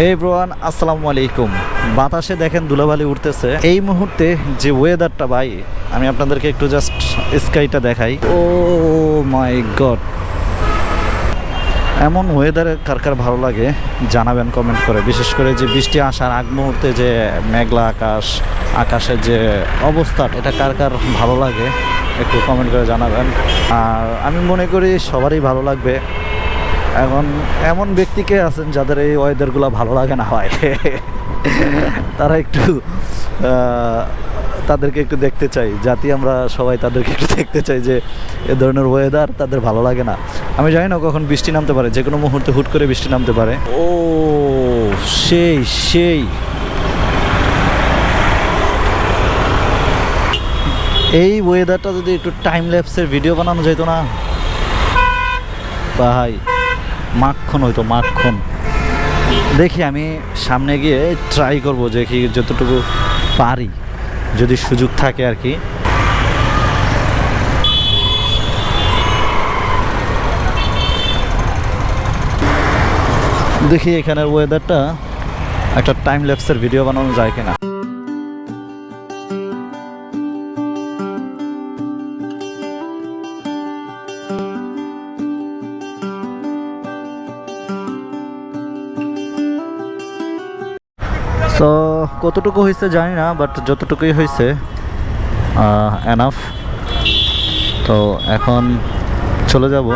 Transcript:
হে ব্রোয়ান, আসসালামু আলাইকুম। বাতাসে দেখেন ধুলাবালি উঠতেছে। এই মুহূর্তে যে ওয়েদারটা ভাই, আমি আপনাদেরকে একটু জাস্ট স্কাইটা দেখাই। ও মাই গড এমন ওয়েদারে কার কার ভালো লাগে, জানাবেন কমেন্ট করে। বিশেষ করে যে বৃষ্টি আসার আগ মুহূর্তে যে মেঘলা আকাশ, আকাশের যে অবস্থা, এটা কার কার ভালো লাগে, একটু কমেন্ট করে জানাবেন। আর আমি মনে করি সবারই ভালো লাগবে। এখন এমন ব্যক্তিকে আছেন যাদের এই ওয়েদারগুলো ভালো লাগে না হয়? তারা একটু তাদেরকে একটু দেখতে চাই। জাতি আমরা সবাই তাদেরকে একটু দেখতে চাই যে এ ধরনের ওয়েদার তাদের ভালো লাগে না। আমি জানি না কখন বৃষ্টি নামতে পারে যে কোনো মুহূর্তে হুট করে বৃষ্টি নামতে পারে। ও সেই সেই। এই ওয়েদারটা যদি একটু টাইম ল্যাপসের ভিডিও বানানো যেত না? ভাই। মাখন হইতো, মাখন। দেখি আমি সামনে গিয়ে ট্রাই করব যে কি যতটুকু পারি, যদি সুযোগ থাকে আর কি। দেখি এখানের ওয়েদারটা একটা টাইম ল্যাপসের ভিডিও বানানো যায় কিনা। সো কতটুকু হয়েছে জানি না বাট যতটুকুই হয়েছে এনাফ তো এখন চলে যাব।